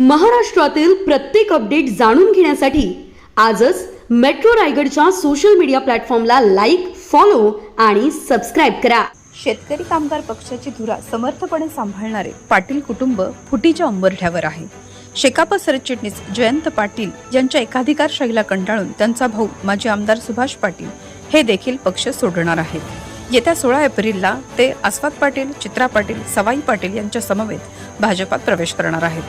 महाराष्ट्रातील प्रत्येक अपडेट जाणून घेण्यासाठी आजच मेट्रो रायगडच्या सोशल मीडिया प्लॅटफॉर्मला लाईक फॉलो आणि सबस्क्राईब करा. शेतकरी कामगार पक्षाची धुरा समर्थपणे सांभाळणारे पाटील कुटुंब फुटीच्या उंबरठ्यावर आहे. शेकाप सरचिटणीस जयंत पाटील यांच्या एकाधिकारशाहीला कंटाळून त्यांचा भाऊ माजी आमदार सुभाष पाटील हे देखील पक्ष सोडणार आहेत. येत्या सोळा एप्रिलला ते आस्वाद पाटील चित्रा पाटील सवाई पाटील यांच्या समवेत भाजपात प्रवेश करणार आहेत.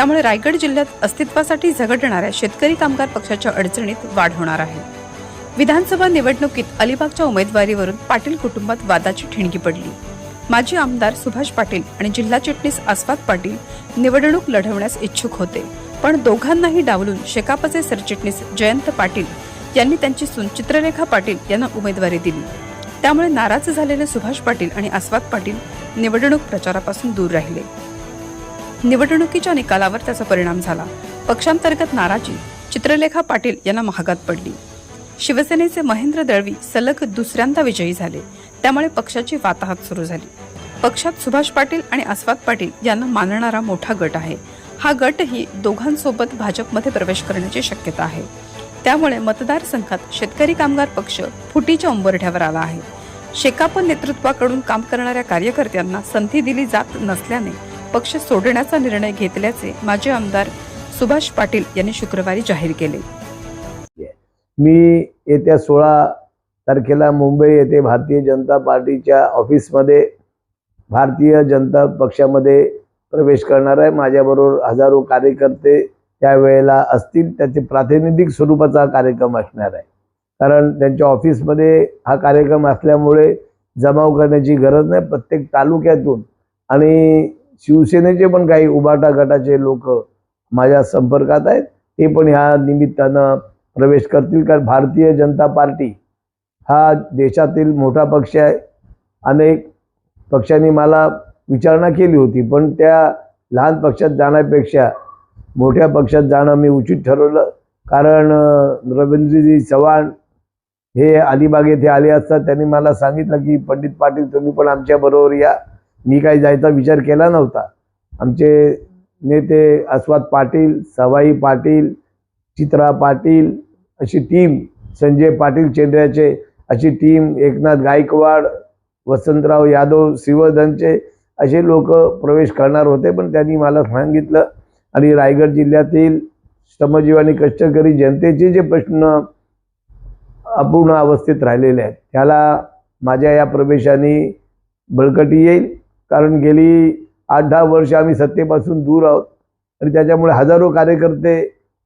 त्यामुळे रायगड जिल्ह्यात अस्तित्वासाठी झगडणाऱ्या शेतकरी कामगार पक्षाच्या अडचणीत वाढ होणार आहे. विधानसभा निवडणुकीत अलिबागच्या उमेदवारीवरून पाटील कुटुंबात वादाची ठिणगी पडली. माजी आमदार सुभाष पाटील आणि जिल्हा चिटणीस आस्वाद पाटील निवडणूक लढवण्यास इच्छुक होते. पण दोघांनाही डावलून शेकापचे सरचिटणीस जयंत पाटील यांनी त्यांची सून चित्रलेखा पाटील यांना उमेदवारी दिली. त्यामुळे नाराज झालेले सुभाष पाटील आणि आस्वाद पाटील निवडणूक प्रचारापासून दूर राहिले. निवडणुकीच्या निकालावर त्याचा परिणाम झाला. पक्षांतर्गत नाराजी. चित्रलेखा पाटील यांना महागात पडली. शिवसेनेचे महेंद्र दळवी सलग दुसऱ्यांदा विजयी झाले. त्यामुळे पक्षाची वाताहत सुरू झाली. पक्षात सुभाष पाटील आणि आस्वाद पाटील यांना मानणारा मोठा गट आहे. हा गटही दोघांसोबत भाजपमध्ये प्रवेश करण्याची शक्यता आहे. त्यामुळे मतदारसंघात शेतकरी कामगार पक्ष फुटीच्या उंबरठ्यावर आला आहे. शेकाप नेतृत्वाकडून काम करणाऱ्या कार्यकर्त्यांना संधी दिली जात नसल्याने पक्ष सोडण्याचा निर्णय घेतल्याचे माजी आमदार सुभाष पाटील यांनी शुक्रवारी जाहीर केले. मी येत्या सोळा तारखेला मुंबई येथे भारतीय जनता पार्टीच्या ऑफिसमध्ये भारतीय जनता पक्षामध्ये प्रवेश करणार आहे. माझ्याबरोबर हजारो कार्यकर्ते त्यावेळेला असतील. त्याचे प्रातिनिधिक स्वरूपाचा कार्यक्रम असणार आहे. कारण त्यांच्या ऑफिसमध्ये हा कार्यक्रम असल्यामुळे जमाव करण्याची गरज नाही. प्रत्येक तालुक्यातून आणि शिवसेनेचे पण काही उबाटा गटाचे लोक माझ्या संपर्कात आहेत. ते पण ह्या निमित्तानं प्रवेश करतील कारण भारतीय जनता पार्टी हा देशातील मोठा पक्ष आहे. अनेक पक्षांनी मला विचारणा केली होती पण त्या लहान पक्षात जाण्यापेक्षा मोठ्या पक्षात जाणं मी उचित ठरवलं. कारण रवींद्रजी चव्हाण हे अलिबाग येथे आले असता त्यांनी मला सांगितलं की पंडित पाटील तुम्ही पण आमच्याबरोबर या. मी काही जायचा विचार केला नव्हता. आमचे नेते आस्वाद पाटील सवाई पाटील चित्रा पाटील अशी टीम संजय पाटील चेंड्याचे अशी टीम एकनाथ गायकवाड वसंतराव यादव शिवधनचे असे लोक प्रवेश करणार होते पण त्यांनी मला सांगितलं. आणि रायगड जिल्ह्यातील श्रमजीव आणि कष्टकरी जनतेचे जे प्रश्न अपूर्ण अवस्थेत राहिलेले आहेत त्याला माझ्या या प्रवेशाने बळकटी येईल. कारण गेली आठ दहा वर्ष आम्ही सत्तेपासून दूर आहोत आणि त्याच्यामुळे हजारो कार्यकर्ते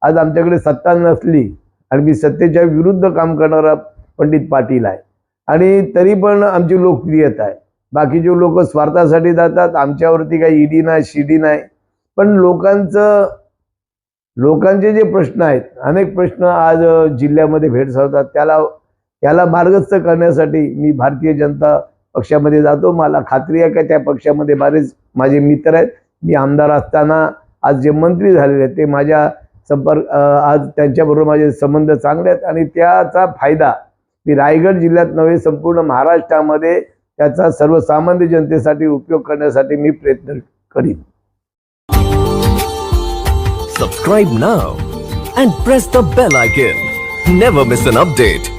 आज आमच्याकडे सत्ता नसली आणि मी सत्तेच्या विरुद्ध काम करणारा पंडित पाटील आहे. आणि तरी पण आमची लोकप्रियता आहे. बाकीचे लोक स्वार्थासाठी जातात आमच्यावरती काही ईडी नाही शिडी नाही. पण लोकांचं लोकांचे जे प्रश्न आहेत अनेक प्रश्न आज जिल्ह्यामध्ये भेडसावतात. त्याला त्याला मार्गस्थ करण्यासाठी मी भारतीय जनता पक्षामध्ये जातो. मला खात्री आहे का त्या पक्षामध्ये बरेच माझे मित्र आहेत. मी आमदार असताना आज जे मंत्री झालेले आहेत ते माझ्या संपर्क आज त्यांच्याबरोबर माझे संबंध चांगले आहेत आणि त्याचा फायदा मी रायगड जिल्ह्यात नव्हे संपूर्ण महाराष्ट्रामध्ये त्याचा सर्वसामान्य जनतेसाठी उपयोग करण्यासाठी मी प्रयत्न करीन. Subscribe now and press the bell icon never miss an update